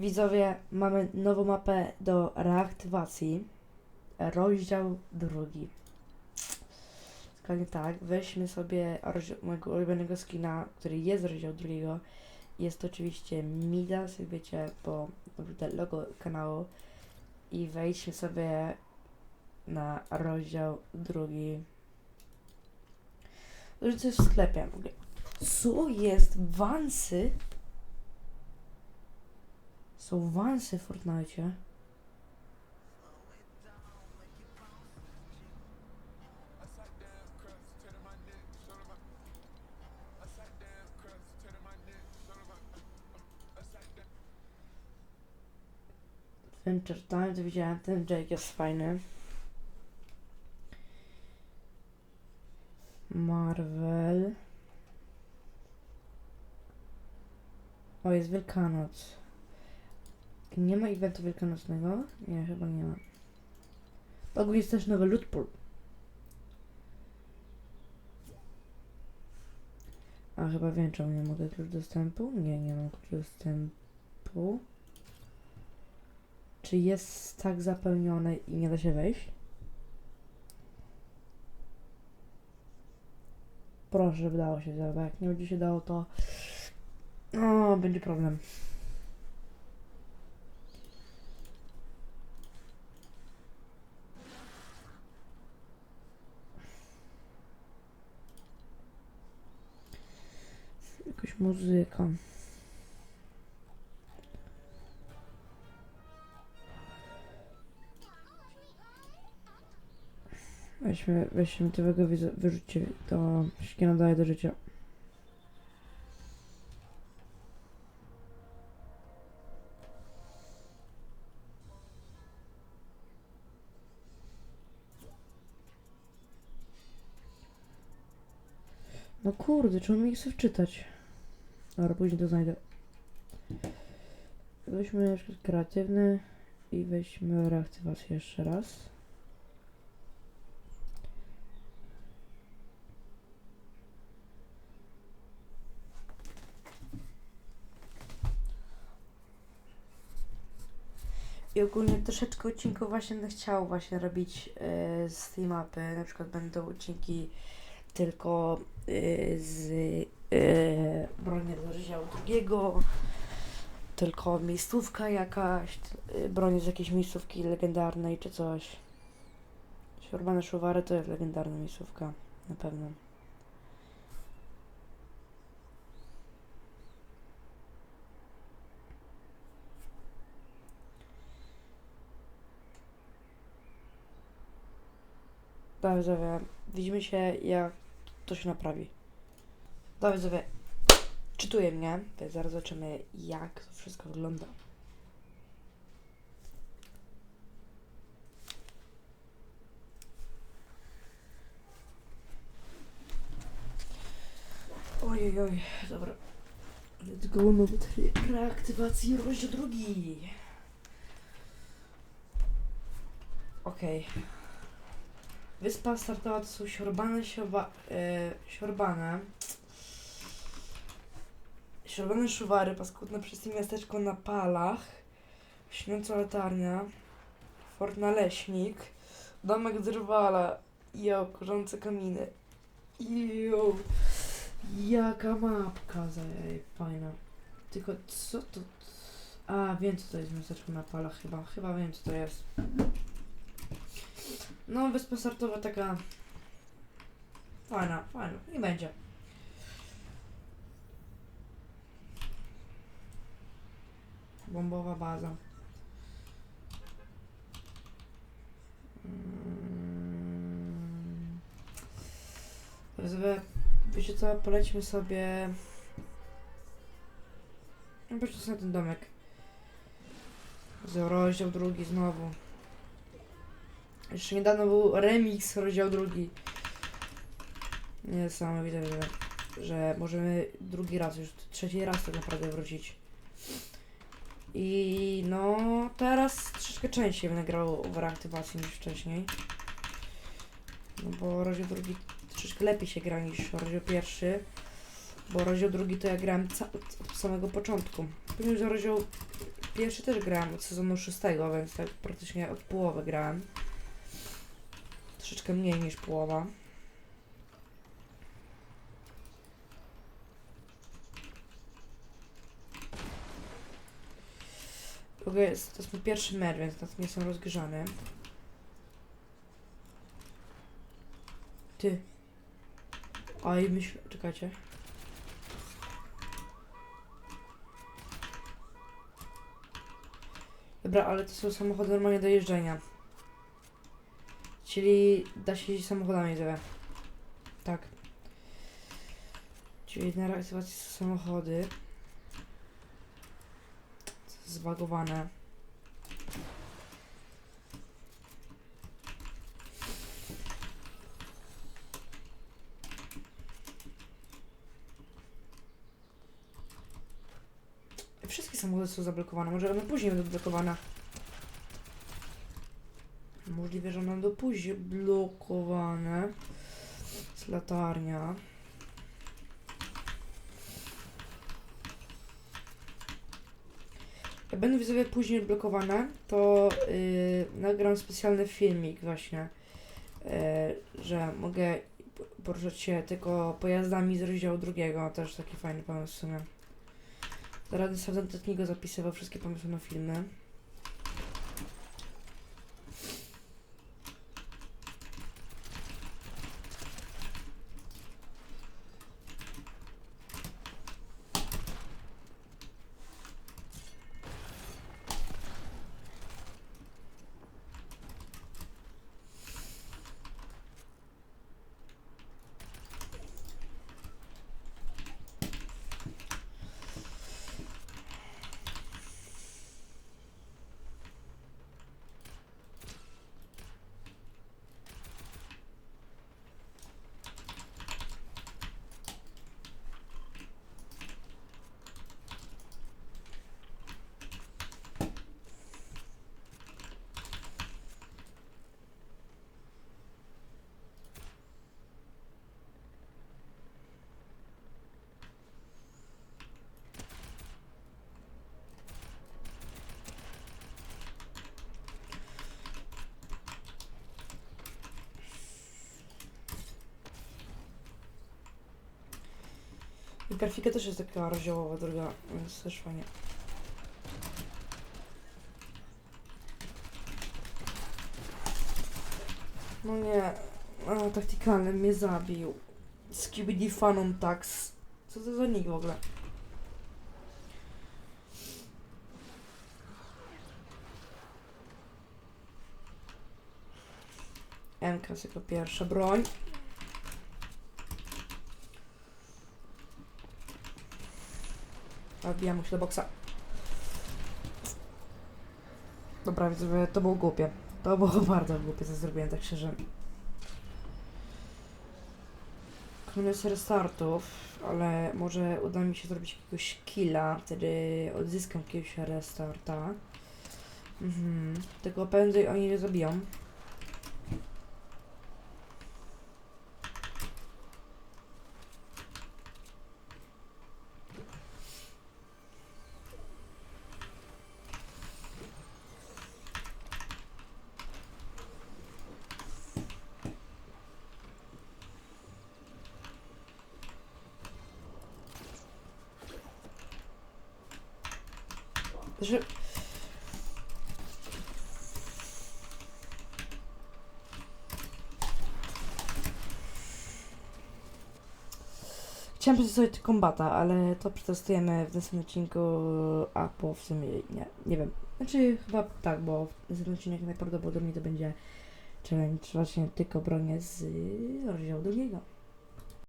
Widzowie, mamy nową mapę do reaktywacji. Rozdział drugi. Dokładnie tak, weźmy sobie rozdział, mojego ulubionego skina, który jest z rozdziału drugiego. Jest to oczywiście Midas, jak wiecie, naprawdę logo kanału. I wejdźmy sobie na rozdział drugi. Jest w sklepie? Co jest? Wansy? Są wansy w Fortnite. Adventure Time, to widziałem, ten Jake jest fajny. Marvel. O, jest Wielkanoc. Nie ma eventu wielkanocnego? Nie, chyba nie ma. Ogólnie jest też nowy lootpool. A chyba wiem, czemu nie mogę klucz dostępu? Nie, nie mam klucz dostępu. Czy jest tak zapełnione i nie da się wejść? Proszę, żeby dało się, bo jak nie będzie się dało, to o, będzie problem. Jakaś muzyka. Weźmy, weźmy tego, wyrzućcie, to się nadaje do życia. No kurde, czemu mi chce wczytać? Dobra, później to znajdę. Weźmy kreatywny i weźmy reaktywację jeszcze raz. I ogólnie troszeczkę odcinków właśnie będę chciał właśnie robić e, z tej mapy. Na przykład będą odcinki tylko e, z e, broni z rozdziału drugiego, tylko miejscówka jakaś, e, broni z jakiejś miejscówki legendarnej czy coś. Urbane Szuwary to jest legendarna miejscówka, na pewno. Dobra, widzowie, widzimy się jak to się naprawi. Dobra, widzowie, czytuje mnie, jest zaraz zobaczymy jak to wszystko wygląda. Oj, oj, dobra. Let's go, no reaktywacji rozdział drugi. Okej. Wyspa startowa to są siorbane, sioba, e, siorbane. Siorbane szuwary, paskudne przez miasteczko na palach. Śniąca latarnia. Fort Naleśnik. Domek drwala. Jo, kurzące kaminy. Jo. Jaka mapka za fajna. Tylko co to... A, wiem co to jest miasteczko na palach chyba. Chyba wiem co to jest. No, wyspa startowa taka fajna, fajna. Nie będzie. Bombowa baza. Mm. Sobie, wiecie co, polećmy sobie... No, patrzcie na ten domek. Z rozdział drugi znowu. Jeszcze niedawno był remix rozdział drugi. Niesamowite, że, że możemy drugi raz, już trzeci raz tak naprawdę wrócić. I no, teraz troszeczkę częściej będę grał w reaktywacji niż wcześniej. No bo rozdział drugi troszeczkę lepiej się gra niż rozdział pierwszy. Bo rozdział drugi to ja grałem od samego początku. Później, że rozdział Pierwszy też grałem od sezonu szóstego, więc tak praktycznie od połowy grałem. Troszeczkę mniej niż połowa. Ogóle jest, to jest mój pierwszy mecz, więc nawet nie jestem rozgrzany. Ty. I myśl... Czekajcie. Dobra, ale to są samochody normalnie do jeżdżenia. Czyli da się jeździć samochodami tyle. Tak. Czyli na reaktywacji samochody. Zbagowane. Wszystkie samochody są zablokowane. Może one później będą blokowane. Możliwe, że one będą później blokowane. Z latarnia. Jak będą widzowie później blokowane, to yy, nagram specjalny filmik właśnie, yy, że mogę poruszać się tylko pojazdami z rozdziału drugiego. Też taki fajny pomysł w sumie. Rady notatniku zapisywał wszystkie pomysły na filmy. I grafika też jest taka rozdziałowa, druga, więc też fajnie. No nie, a, taktykalny mnie zabił. Skibidi Phantom Tax. Co to za nick w ogóle? MK jako pierwsza broń. A wbijam się do boksa. Dobra, to było głupie. To było bardzo głupie, co zrobiłem, tak szczerze. Koniec restartów, ale może uda mi się zrobić jakiegoś killa, wtedy odzyskam jakiegoś restarta. Mhm. Tylko prędzej oni nie zabiją. Że... Chciałam przetestować kombata, ale to przetestujemy w następnym odcinku, a po w sumie nie, nie wiem. Znaczy chyba tak, bo w następnym odcinku najprawdopodobniej to będzie challenge właśnie tylko bronię z rozdziału drugiego.